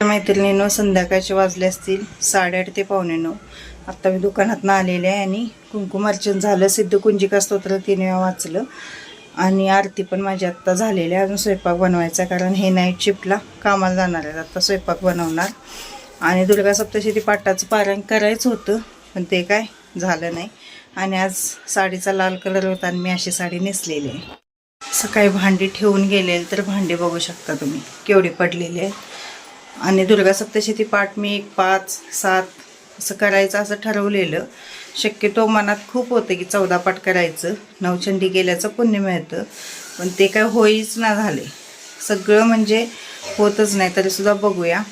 मैत्रिणीनं संध्याकाळचे वाजले असतील साडेआठ ते पावणे नऊ आत्ता मी दुकानातनं आलेले आहे आणि कुंकुमार्चन झालं सिद्ध कुंजिका स्तोत्र तीन वेळा वाचलं आणि आरती पण माझी आत्ता झालेली आहे. अजून स्वयंपाक बनवायचा कारण हे नाईट शिफ्टला कामाला जाणार आहेत. आत्ता स्वयंपाक बनवणार. आणि दुर्गा सप्तशती पाटाचं पारायण करायचं होतं पण ते काय झालं नाही. आणि आज साडीचा लाल कलर होता आणि मी अशी साडी नेसलेली आहे. सकाळी भांडी ठेवून गेलेली तर भांडी बघू शकता तुम्ही. केवढी पडलेली आहे आणि दुर्गा सप्तशती पाठ मी एक पाच सात असं करायचं असं ठरवलेलं. शक्यतो मनात खूप होतं की चौदा पाठ करायचं. नवचंडी गेल्याचं पुण्य मिळतं. पण ते काय होईच ना झाले. सगळं म्हणजे होतच नाही तरीसुद्धा बघूया.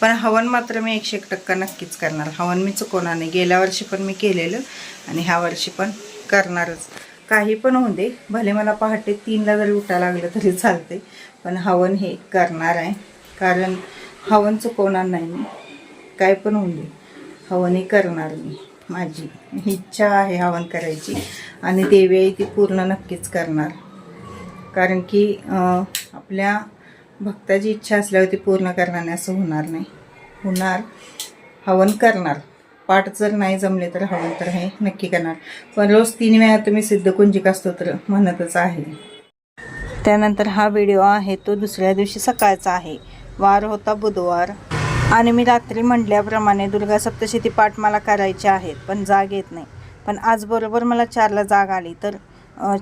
पण हवन मात्र मी एकशे एक टक्का नक्कीच करणार. हवन मी चुकवणार नाही. गेल्या वर्षी पण मी केलेलं आणि ह्या वर्षी पण करणारच. काही पण होऊ दे. भले मला पहाटे तीनला जरी उठायला लागलं तरी चालते पण हवन हे करणार आहे. कारण हवन चुकवणार नाही. मी काय पण होऊ दे. हवनही करणार मी. माझी इच्छा आहे हवन करायची. आणि देवी ती पूर्ण नक्कीच करणार. कारण की आपल्या भक्ताची इच्छा असल्यावर ती पूर्ण करणार नाही असं होणार नाही. होणार. हवन करणार. पाठ जर नाही जमले तर हवन तर हे नक्की करणार. पण रोज तीन वेळा तुम्ही सिद्धकुंजिका स्तोत्र म्हणतच आहे. त्यानंतर हा व्हिडिओ आहे तो दुसऱ्या दिवशी सकाळचा आहे. वार होता बुधवार. आणि मी रात्री म्हटल्याप्रमाणे दुर्गा सप्तशती पाठ मला करायचे आहेत पण जाग येत नाही. पण आज बरोबर मला चारला जाग आली. तर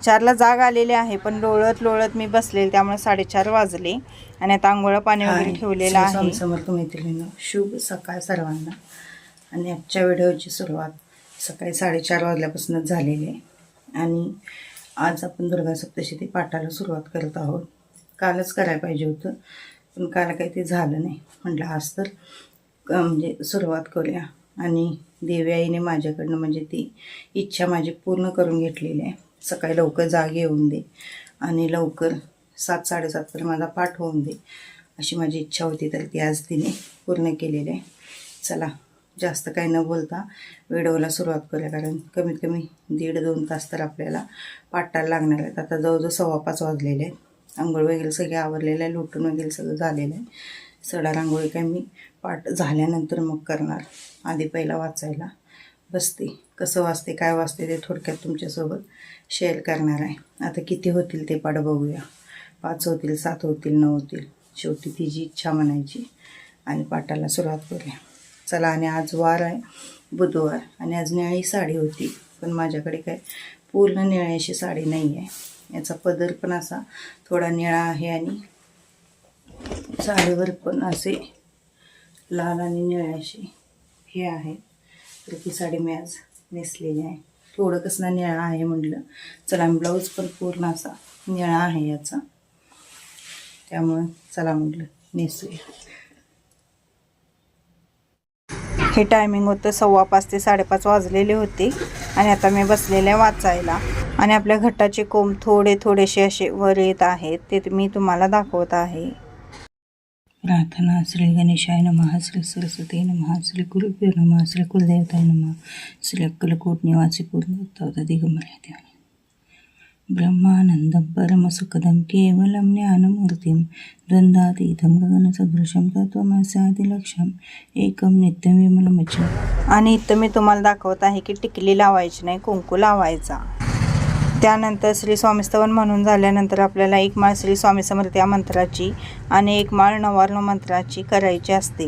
चारला जाग आलेली आहे पण लोळत लोळत मी बसलेले त्यामुळे साडेचार वाजले. आणि आता आंघोळा पाणी वगैरे ठेवलेलं आहे. समर्थ मैत्रिणीनं शुभ सकाळ सर्वांना. आणि आजच्या व्हिडिओची सुरुवात सकाळी साडेचार वाजल्यापासूनच झालेली आहे. आणि आज आपण दुर्गा सप्तशती पाठाला सुरुवात करत आहोत. कालच करायला पाहिजे होतं. पण काल काही ते झालं नाही. म्हटलं आज तर म्हणजे सुरुवात करूया. आणि देवी आईने माझ्याकडनं म्हणजे ती इच्छा माझी पूर्ण करून घेतलेली आहे. सकाळी लवकर जाग येऊन दे आणि लवकर सात साडेसातपर्यंत माझा पाठ होऊन दे अशी माझी इच्छा होती. तर ती आज तिने पूर्ण केलेली आहे. चला जास्त काही न बोलता व्हिडिओला सुरुवात करूया कारण कमीत कमी दीड दोन तास तर आपल्याला पाठायला लागणार आहेत. आता जवळजवळ सव्वा पाच वाजलेले आहेत. आंघोळ वगैरे सगळे आवरलेलं आहे लोटून वगैरे सगळं झालेलं आहे. सडा रांगोळी काय मी पाठ झाल्यानंतर मग करणार. आधी पहिला वाचायला. बसते. कसं वाचते काय वाचते ते थोडक्यात तुमच्यासोबत शेअर करणार आहे. आता किती होतील ते पाठ बघूया. पाच होतील सात होतील नऊ होतील. शेवटी तिची इच्छा म्हणायची आणि पाठाला सुरुवात करूया. चला आणि आज वार आहे बुधवार. आणि आज निळी साडी होती. पण माझ्याकडे काय पूर्ण निळी साडी नाही आहे याचा पदर पण असा थोडा निळा आहे आणि साडीवर पण असे लाल आणि निळे असे हे आहे. तर ती साडी मी आज नेसलेली आहे. थोडं कसं निळा आहे म्हटलं चला ब्लाऊज पण पूर्ण असा निळा आहे याचा. त्यामुळं चला म्हटलं नेसूया. हे टायमिंग होतं सव्वा पाच ते साडेपाच वाजलेले होते आणि आता मी बसलेले वाचायला. आणि आपल्या घटाचे कोंब थोडे थोडेसे असे वर येत आहेत ते मी तुम्हाला दाखवत आहे. प्रार्थना श्री गणेशाय नमः श्री सरस्वती नमः श्री गुरुभ्यो नमः श्री कुलदेवताय नमः श्री अक्कलकोट निवासी पूर्ण दिगंबऱ्या देवा ब्रह्मानन्दं परमसुखदं केवलं ज्ञानमूर्तिं द्वन्द्वातीतं गगनसदृशं तत्त्वमस्यादिलक्ष्यम् एकं नित्यं विमलमचं आणि इथं मी तुम्हाला दाखवत आहे की टिकली लावायची नाही कुंकू लावायचा. त्यानंतर श्री स्वामीस्तवन म्हणून झाल्यानंतर आपल्याला एक माळ श्री स्वामी समर्थ या मंत्राची आणि एक माळ नवार्ण मंत्राची करायची असते.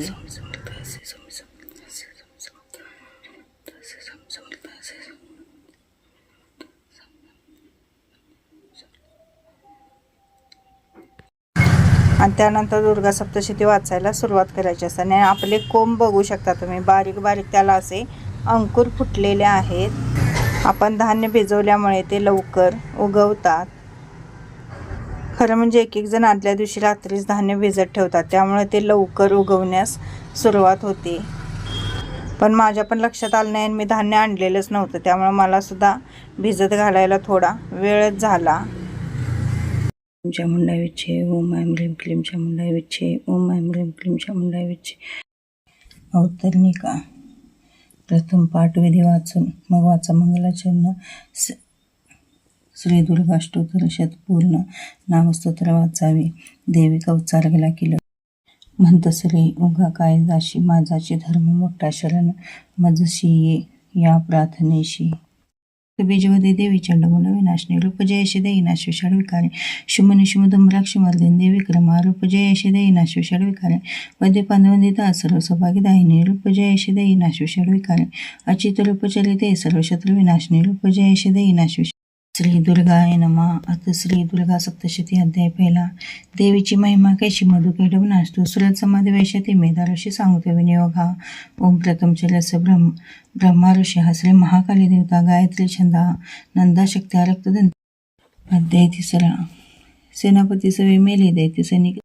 आणि त्यानंतर दुर्गा सप्तशती वाचायला सुरुवात करायची असते. आणि आपले कोंब बघू शकता तुम्ही. बारीक बारीक त्याला असे अंकुर फुटलेले आहेत. आपण धान्य भिजवल्यामुळे ते लवकर उगवतात. खरं म्हणजे एक एक जण आदल्या दिवशी रात्रीच धान्य भिजत ठेवतात. त्यामुळे ते लवकर उगवण्यास सुरुवात होते. पण माझ्या पण लक्षात आलं नाही आणि मी धान्य आणलेलंच नव्हतं. त्यामुळे मलासुद्धा भिजत घालायला थोडा वेळच झाला. ओम चामुंडाय विच्छे ओम ऐं ह्रीं क्लीं चामुंडाय विच्छे ओम ऐं ह्रीं क्लीं चामुंडाय विच्छे अवतरणिका प्रथम पाठविधी वाचून. मग वाचा. मंगलाचरण स श्री दुर्गाष्टोत्तर शतपूर्ण नामस्तोत्र वाचावे. देवी कवचार गेला केलं म्हणत श्री उगा काय जाशी माझाची धर्म मोठा शरण मजशी ये या प्रार्थनेशी. बीजवदे देवी चंडमुंड विनाशने रूपजयशी देईनाश विषाड विकारे. शुमनि शुमदुम्राक्षी मर्दिंदे विक्रमा रूपजयशी देईनाश विषाड विकारे. वदे पांडवंदिता सर्व सौभाग्यदायिनी रूपजयशी देईनाश विषाड विकारे. अचित रूपचलिते सर्व शत्रु विनाशने रूपजयशी देईनाश विषाड श्री दुर्गाय नमा. अथ श्री दुर्गा सप्तशती अध्याय पहिला. देवीची महिमा कैशी मधु केडवनास्तु सुरत समाधी वैशते मेधा ऋषी सांगतो विनियोग हा. ओम प्रथम चलस ब्रह्म. ब्रह्मा ऋषी हा श्री महाकाली देवता. गायत्री छंदा. नंदा शक्ती रक्तदंत. अध्याय तिसरा. सेनापती सवे मेले दैत्य सैनिक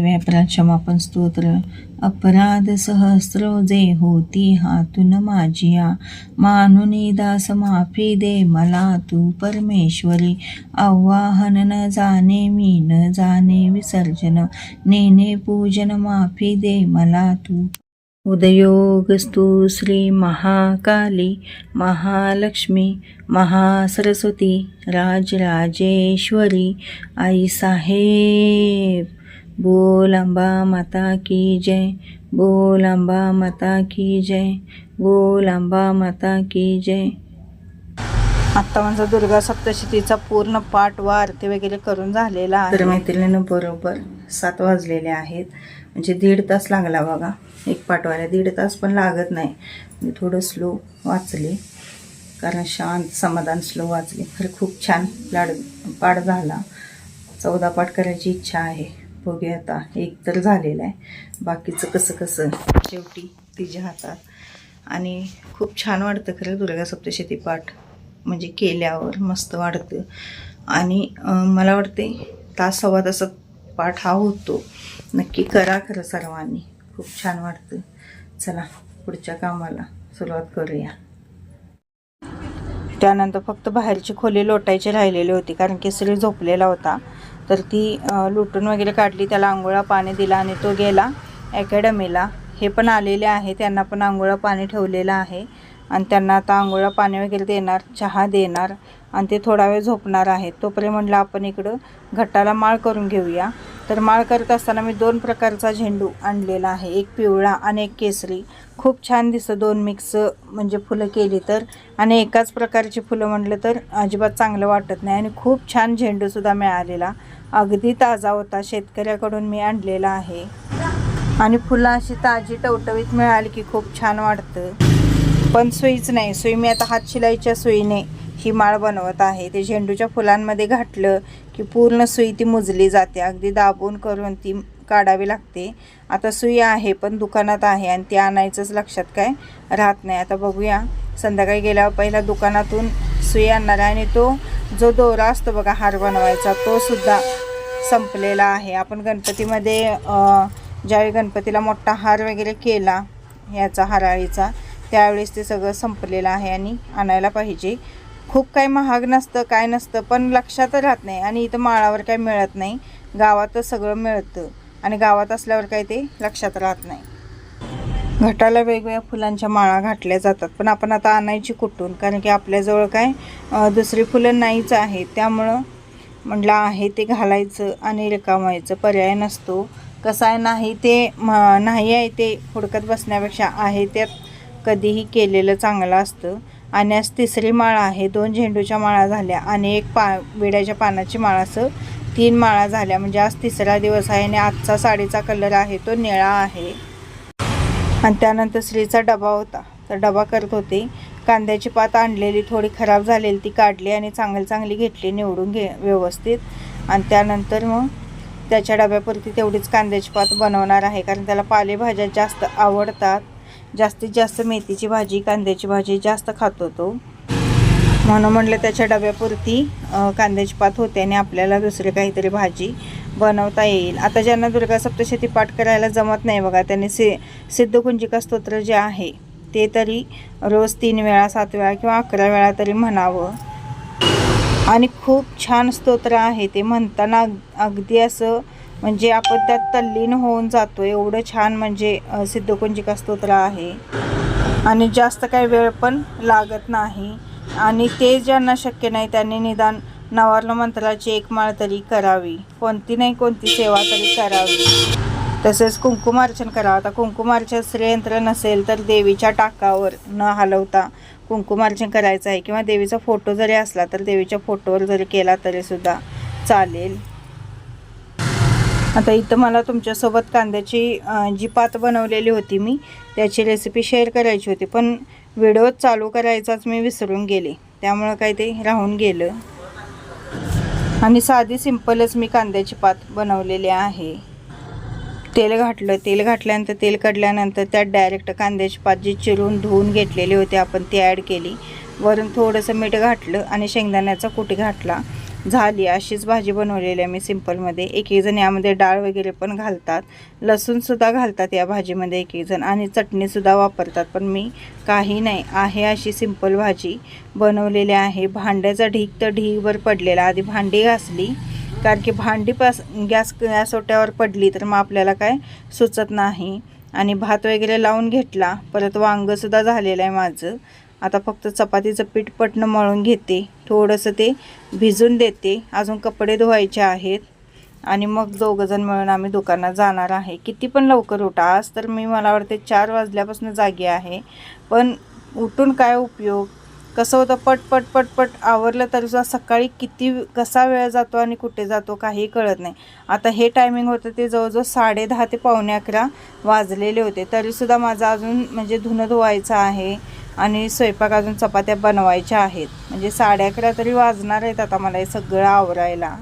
व्यापराध क्षमापण स्तोत्र. अपराध सहस्र जे होती हातून माझिया. मानुनी दास माफी दे मला तू परमेश्वरी. आवाहन न जाणे मी न जाणे विसर्जन. नेने पूजन माफी दे मला तू. उदयोगस्तु श्री महाकाली महालक्ष्मी महासरस्वती राजराजेश्वरी आई साहेब. बोल अंबा माता की जय बोल अंबा माता की जय बोल अंबा माता की जय. आत्ता माझा दुर्गा सप्तशतीचा पूर्ण पाठ व आरती वगैरे करून झालेला आहे. तर मैत्रिणीनं बरोबर सात वाजलेले आहेत. म्हणजे दीड तास लागला बघा. एक पाठ व्हायला दीड तास पण लागत नाही. मी थोडं स्लो वाचले. कारण शांत समाधान स्लो वाचले. खरं खूप छान लाड पाठ झाला. चौदा पाठ करायची इच्छा आहे. बघूया आता एक तर झालेलं आहे. बाकीचं कसं कसं शेवटी तिच्या हातात. आणि खूप छान वाटतं खरं दुर्गा सप्तशती पाठ म्हणजे केल्यावर मस्त वाटतं. आणि मला वाटते तास सव्वा तासात पाठ हा होतो. नक्की करा खरं सर्वांनी. खूप छान वाटतं. चला पुढच्या कामाला सुरुवात करूया. त्यानंतर फक्त बाहेरची खोली लोटायची राहिलेली होती कारण केसरी झोपलेला होता. तर ती लुटून वगैरे काढली त्याला आंघोळा पाणी दिला आणि तो गेला अकॅडमीला हे पण आलेले आहे त्यांना पण आंघोळा पाणी ठेवलेलं आहे. आणि त्यांना आता आंघोळा पाणी वगैरे देणार चहा देणार आणि ते थोडा वेळ झोपणार आहेत. तोपर्यंत म्हटलं आपण इकडं घटाला माळ करून घेऊया. तर माळ करत असताना मी दोन प्रकारचा झेंडू आणलेला आहे. एक पिवळा आणि एक केसरी. खूप छान दिसतं दोन मिक्स म्हणजे फुलं केली तर. आणि एकाच प्रकारची फुलं म्हटलं तर अजिबात चांगलं वाटत नाही. आणि खूप छान झेंडूसुद्धा मिळालेला. अगदी ताजा होता. शेतकऱ्याकडून मी आणलेला आहे. आणि फुलं अशी ताजी टवटवीत मिळाली की खूप छान वाटतं. पण सुईच नाही. सुई मी आता हात शिलाईच्या सुईने ही माळ बनवत आहे. ते झेंडूच्या फुलांमध्ये घातलं की पूर्ण सुई ती मुजली जाते. अगदी दाबून करून ती काढावी लागते. आता सुई आहे पण दुकानात आहे आणि ती आणायचंच लक्षात काय राहत नाही. आता बघूया. संध्याकाळी गेल्यावर पहिला दुकानातून सुई आणणार आहे आणि तो जो दोरा असतो बघा हार बनवायचा तो सुद्धा संपलेला आहे. आपण गणपतीमध्ये ज्यावेळी गणपतीला मोठा हार वगैरे केला ह्याचा हाराळीचा त्यावेळेस ते सगळं संपलेलं आहे आणि आणायला पाहिजे. खूप काही महाग नसतं काय नसतं पण लक्षात राहत नाही आणि इथं माळावर काय मिळत नाही. गावातच सगळं मिळतं. आणि गावात असल्यावर काही ते लक्षात राहत नाही. घटाला वेगवेगळ्या फुलांच्या माळा घातल्या जातात. पण आपण आता आणायची कुठून? कारण की आपल्याजवळ काय दुसरी फुलं नाहीच आहेत. त्यामुळं म्हटलं आहे ते घालायचं आणि रिकामायचं. पर्याय नसतो. कसं आहे नाही ते म नाही आहे ते हुडकत बसण्यापेक्षा आहे त्यात कधीही केलेलं चांगलं असतं. आणि आज तिसरी माळ आहे. दोन झेंडूच्या माळा झाल्या आणि एक पा विड्याच्या पानाची माळ असं तीन माळा झाल्या. म्हणजे आज तिसरा दिवस आहे आणि आजचा साडीचा कलर आहे तो निळा आहे. आणि त्यानंतर स्त्रीचा डबा होता. तर डबा करत होते. कांद्याची पात आणलेली थोडी खराब झालेली ती काढली आणि चांगली चांगली घेतली निवडून घे व्यवस्थित. आणि त्यानंतर मग त्याच्या डब्यापुरती तेवढीच कांद्याची पात बनवणार आहे. कारण त्याला पालेभाज्या जास्त आवडतात. जास्तीत जास्त मेथीची भाजी कांद्याची भाजी जास्त खातो तो. म्हणून म्हटलं त्याच्या डब्यापुरती कांद्याची पात होते आणि आपल्याला दुसरी काहीतरी भाजी बनवता येईल. आता ज्यांना दुर्गा सप्तशती पाठ करायला जमत नाही बघा त्यांनी सि सिद्धकुंजिका स्तोत्र जे आहे ते तरी रोज तीन वेळा सात वेळा किंवा अकरा वेळा तरी म्हणावं. आणि खूप छान स्तोत्र आहे ते म्हणताना अग- अगदी असं म्हणजे आपण त्यात तल्लीन होऊन जातो. एवढं छान म्हणजे सिद्धकुंजिका स्तोत्र आहे. आणि जास्त काही वेळ पण लागत नाही. आणि ते ज्यांना शक्य नाही त्यांनी निदान नवार्ण मंत्राची एक माळ तरी करावी. कोणती नाही कोणती सेवा तरी करावी. तसेच कुंकुमार्चन करावं आता कुंकुमार्चन श्रेयंत्र नसेल तर देवीच्या टाकावर न हलवता कुंकुमार्चन करायचं आहे. किंवा देवीचा फोटो जरी असला तर देवीच्या फोटोवर जरी केला तरीसुद्धा चालेल. आता इथं मला तुमच्यासोबत कांद्याची जी पात बनवलेली होती मी त्याची रेसिपी शेअर करायची होती. पण व्हिडिओ चालू करायचाच मी विसरून गेले. त्यामुळं काय ते राहून गेलं. आणि साधी सिंपलच मी कांद्याची पात बनवलेली आहे. तेल घातलं. तेल घातल्यानंतर तेल काढल्यानंतर त्यात डायरेक्ट कांद्याची पात जी चिरून धुवून घेतलेली होती आपण ती ॲड केली. वरून थोडंसं मीठ घातलं आणि शेंगदाण्याचा कुटी घातला. झाली अशीच भाजी बनवलेली आहे मी सिंपलमध्ये एक एक जण यामध्ये डाळ वगैरे पण घालतात. लसूणसुद्धा घालतात या भाजीमध्ये एक एक जण आणि चटणीसुद्धा वापरतात पण मी काही नाही. आहे अशी सिंपल भाजी बनवलेली आहे. भांड्याचा ढीक तर ढीगभर पडलेला आधी भांडी घासली कारण की भांडी पास गॅस गॅस ओट्यावर पडली तर मग आपल्याला काय सुचत नाही. आणि भात वगैरे लावून घेतला परत वांगंसुद्धा झालेलं आहे माझं. आता फक्त चपातीचं पीठ पटणं मळून घेते थोडंसं ते भिजून देते अजून कपडे धुवायचे आहेत. आणि मग दोघंजण मिळून आम्ही दुकानात जाणार आहे. किती पण लवकर उठा आज तर मी मला वाटते चार वाजल्यापासून जागी आहे. पण उठून काय उपयोग? कसं होतं पट पट पट पट आवरलं तरी सुद्धा सकाळी किती कसा वेळ जातो आणि कुठे जातो काही कळत नाही. आता हे टायमिंग होतं ते जवळजवळ साडे दहा ते पावणे अकरा वाजलेले होते. तरीसुद्धा माझं अजून म्हणजे धुणं धुवायचं आहे. आणि स्वयंपाक अजून चपात्या बनवायच्या आहेत. म्हणजे साडे अकरा तरी वाजणार आहेत आता मला हे सगळं आवरायला.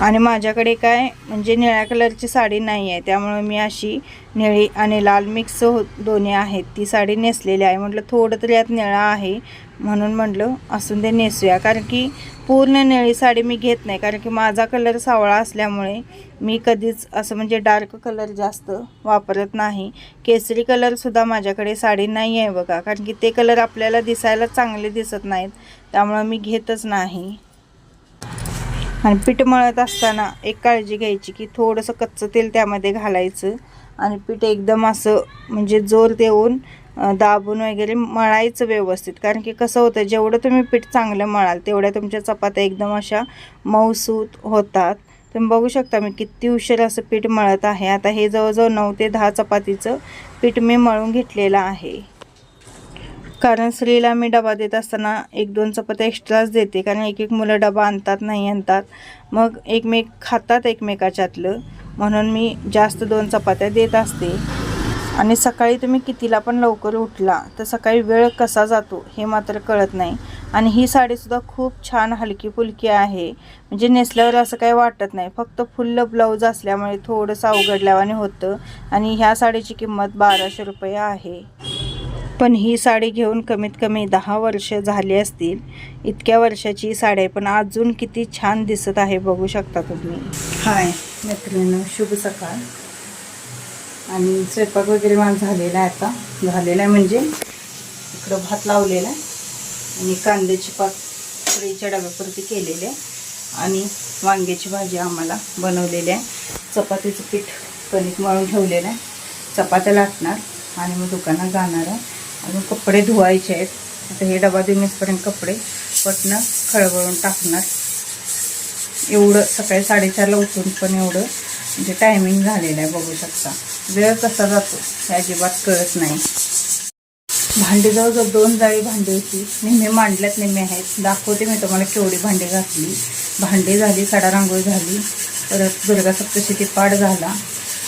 आणि माझ्याकडे काय म्हणजे निळ्या कलरची साडी नाही आहे. त्यामुळे मी अशी निळी आणि लाल मिक्स हो दोन्ही आहेत. ती साडी नेसलेली आहे. म्हटलं थोडं तरी यात निळा आहे. म्हणून म्हटलं असून ते नेसूया. कारण की पूर्ण निळी साडी मी घेत नाही. कारण की माझा कलर सावळा असल्यामुळे मी कधीच असं म्हणजे डार्क कलर जास्त वापरत नाही. केसरी कलरसुद्धा माझ्याकडे साडी नाही आहे बघा. कारण की ते कलर आपल्याला दिसायला चांगले दिसत नाहीत. त्यामुळं मी घेतच नाही. आणि पीठ मळत असताना एक काळजी घ्यायची की थोडंसं कच्चं तेल त्यामध्ये घालायचं. आणि पीठ एकदम असं म्हणजे जोर देऊन दाबून वगैरे मळायचं व्यवस्थित. कारण की कसं होतं जेवढं तुम्ही पीठ चांगलं मळाल तेवढ्या तुमच्या चपात्या एकदम अशा मऊसूत होतात. तुम्ही बघू शकता मी किती उशीर असं पीठ मळत आहे. आता हे जवळजवळ नऊ ते दहा चपातीचं पीठ मी मळून घेतलेलं आहे. कारण स्त्रीला मी डबा देत असताना एक दोन चपात्या एक्स्ट्राच देते. कारण एक एक मुलं डबा आणतात नाही आणतात. मग एकमेक खातात एकमेकाच्यातलं. म्हणून मी जास्त दोन चपात्या देत असते. आणि सकाळी तुम्ही कितीला पण लवकर उठला तर सकाळी वेळ कसा जातो हे मात्र कळत नाही. आणि ही साडीसुद्धा खूप छान हलकी फुलकी आहे. म्हणजे नेसल्यावर असं काही वाटत नाही. फक्त फुल्ल ब्लाऊज असल्यामुळे थोडंसं अवघडल्यावाने होतं. आणि ह्या साडीची किंमत बाराशे रुपये आहे. पण ही साडी घेऊन कमीत कमी दहा वर्ष झाली असतील. इतक्या वर्षाची ही साडी आहे. पण अजून किती छान दिसत आहे बघू शकता तुम्ही. हाय मैत्रिणीनं शुभ सकाळ. आणि स्वयंपाक वगैरे माझा झालेला आहे आता. झालेला आहे म्हणजे इकडं भात लावलेला आहे. आणि कांद्याची पाक फ्रीच्या डब्यापुरती केलेली आहे. आणि वांग्याची भाजी आम्हाला बनवलेली आहे. चपातीचं पीठ कणिक मळून ठेवलेलं आहे. चपात्या लाटणार आणि मग दुकानात जाणार आहे. अजून कपडे धुवायचे आहेत. आता हे डबा देऊन कपडे पटणं खळबळून टाकणार. एवढं सकाळी साडेचारला उठून पण एवढं म्हणजे टायमिंग झालेलं आहे. बघू शकता. वेळ कसा जातो हे अजिबात कळत नाही. भांडी जवळजवळ दोन जाळी भांडी होती नेहमी मांडल्यात नेहमी आहेत. दाखवते मी तुम्हाला केवढी भांडी घातली. भांडी झाली साडा रांगोळी झाली परत दुर्गा सप्तशती पाठ झाला.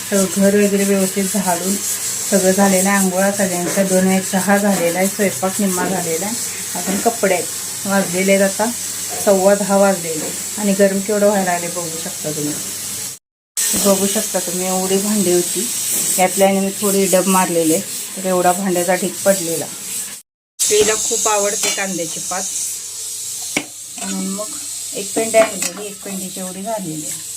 सगळं घर वगैरे व्यवस्थित झाडून सगळं झालेलं आहे आंघोळा सगळ्यांचा दोन वेळ चहा झालेला आहे स्वयंपाक निम्मा झालेला आहे अजून कपडे आहेत. वाजलेले आहेत आता सव्वा दहा वाजलेले आणि गरम केवढं व्हायला लागले बघू शकता तुम्ही. बघू शकता तुम्ही एवढी भांडी होती. यातल्याने मी थोडी डब मारलेले तर एवढा भांड्याचा ढीक पडलेला. तिला खूप आवडते कांद्याची पात. म्हणून मग एक पेंडी आणलेली एक पेंडीची एवढी झालेली आहे.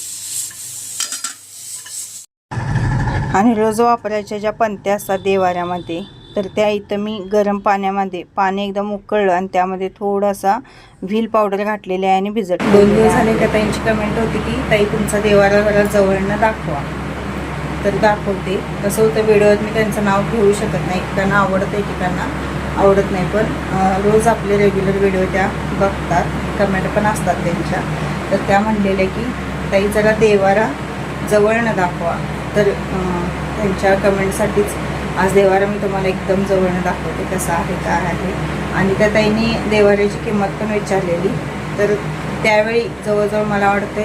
आणि रोज वापरायच्या ज्या पंत्या असतात देवाऱ्यामध्ये तर त्या इथं मी गरम पाण्यामध्ये पाणी एकदम उकळलं आणि त्यामध्ये थोडासा व्हील पावडर घातलेली आहे आणि भिजत दोन दिवस झाले का ताईंची कमेंट होती की ताई तुमचा देवारा जरा जवळनं दाखवा. तर दाखवते. कसं होतं व्हिडिओत मी त्यांचं नाव घेऊ शकत नाही. एकेकांना आवडतं एकेकांना आवडत नाही पण रोज आपले रेग्युलर व्हिडिओ त्या बघतात. कमेंट पण असतात त्यांच्या. तर त्या म्हणलेल्या की ताई जरा देवारा जवळनं दाखवा. तर त्यांच्या कमेंटसाठीच आज देवारा मी तुम्हाला एकदम जवळनं दाखवते. कसा आहे काय आहे. आणि त्या ताईंनी देवाऱ्याची किंमत पण विचारलेली. तर त्यावेळी जवळजवळ मला वाटते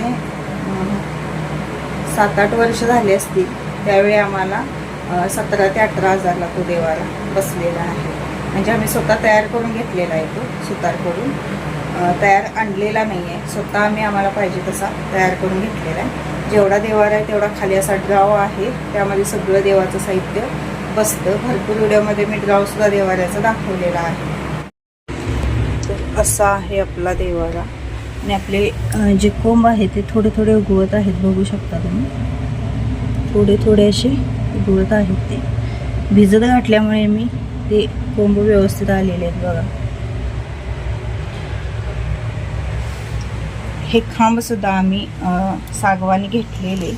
सात आठ वर्ष झाली असतील. त्यावेळी आम्हाला सतरा ते अठरा हजारला तो देवारा बसलेला आहे. म्हणजे आम्ही स्वतः तयार करून घेतलेला आहे तो सुतारकडून तयार आणलेला नाही आहे. स्वतः आम्ही आम्हाला पाहिजे तसा तयार करून घेतलेला आहे. जेवढा देवारा आहे तेवढा खाली असा ड्राव आहे. त्यामध्ये सगळं देवाचं साहित्य बसतं. भरपूर व्हिडिओमध्ये मी ड्रावसुद्धा देवाऱ्याचा दाखवलेला आहे. तर असा आहे आपला देवारा. आणि आपले जे कोंब आहे ते थोडे थोडे उगवत आहेत. बघू शकता तुम्ही. थोडे थोडे असे उगवत आहेत ते. भिजत घातल्यामुळे मी ते कोंब व्यवस्थित आलेले आहेत बघा. हे खांबसुद्धा आम्ही सागवानी घेतलेले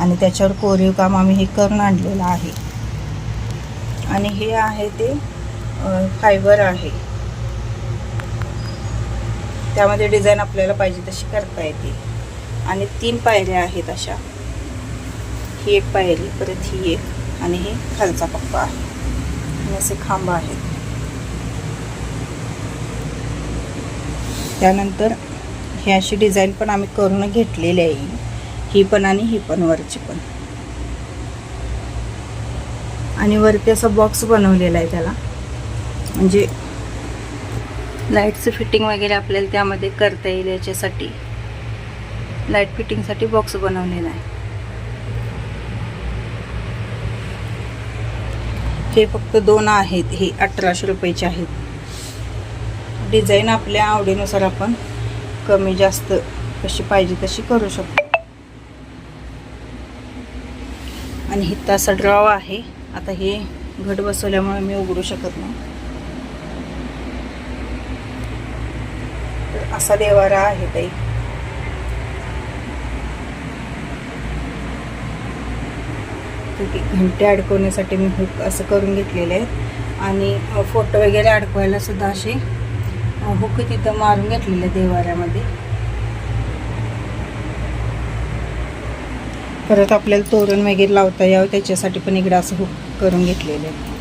आणि त्याच्यावर कोरीव काम आम्ही हे करून आणलेलं आहे. आणि हे आहे ते फायबर आहे. त्यामध्ये डिझाईन आपल्याला पाहिजे तशी करता येते. आणि तीन पायऱ्या आहेत अशा. ही एक पायरी परत ही एक आणि हे खालचा पप्पा आहे. आणि असे खांब आहेत. त्यानंतर ही अशी डिझाईन पण आम्ही करून घेतलेली आहे. ही पण आणि ही पण वरची पण. आणि वरती असा बॉक्स बनवलेला आहे त्याला. म्हणजे लाईटचं फिटिंग वगैरे आपल्याला त्यामध्ये करता येईल याच्यासाठी. लाइट फिटिंगसाठी बॉक्स बनवलेला आहे. हे फक्त दोन आहेत हे अठराशे रुपयाचे आहेत. डिझाईन आपल्या आवडीनुसार आपण कमी जास्त कशी पाहिजे तशी करू शकतो. आणि हे तासा ड्रॉ आहे. आता हे घट बसवल्यामुळे मी उघडू शकत नाही. तर असा देवारा आहे ताई. ठीक घंटे अडकवण्यासाठी मी हुक असं करून घेतलेले आहेत. आणि फोटो वगैरे अडकवायला सुद्धा असे हुक तिथं मारून घेतलेले देवाऱ्यामध्ये परत आपल्याला तोरण वगैरे लावता यावं त्याच्यासाठी पण इकडं असं हुक करून घेतलेलं आहे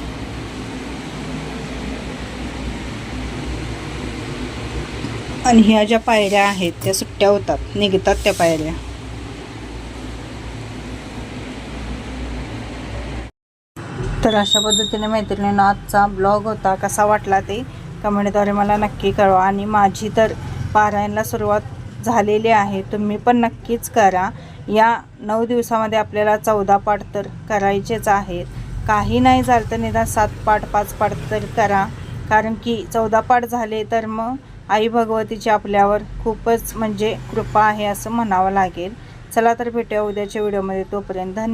आणि ह्या ज्या पायऱ्या आहेत त्या सुट्ट्या होतात. निघतात त्या पायऱ्या. तर अशा पद्धतीने मैत्रिणीनं आजचा ब्लॉग होता कसा वाटला ते कमेंटद्वारे मला नक्की कळवा. आणि माझी तर पारायणला सुरुवात झालेली आहे तुम्ही पण नक्कीच करा. या नऊ दिवसामध्ये आपल्याला चौदा पाठ तर करायचेच आहेत. काही नाही झालं तर निदान सात पाठ पाच पाठ तर करा. कारण की चौदा पाठ झाले तर मग आई भगवतीची आपल्यावर खूपच म्हणजे कृपा आहे असं म्हणावं लागेल. चला तर भेटूया उद्याच्या व्हिडिओमध्ये तोपर्यंत धन्यवाद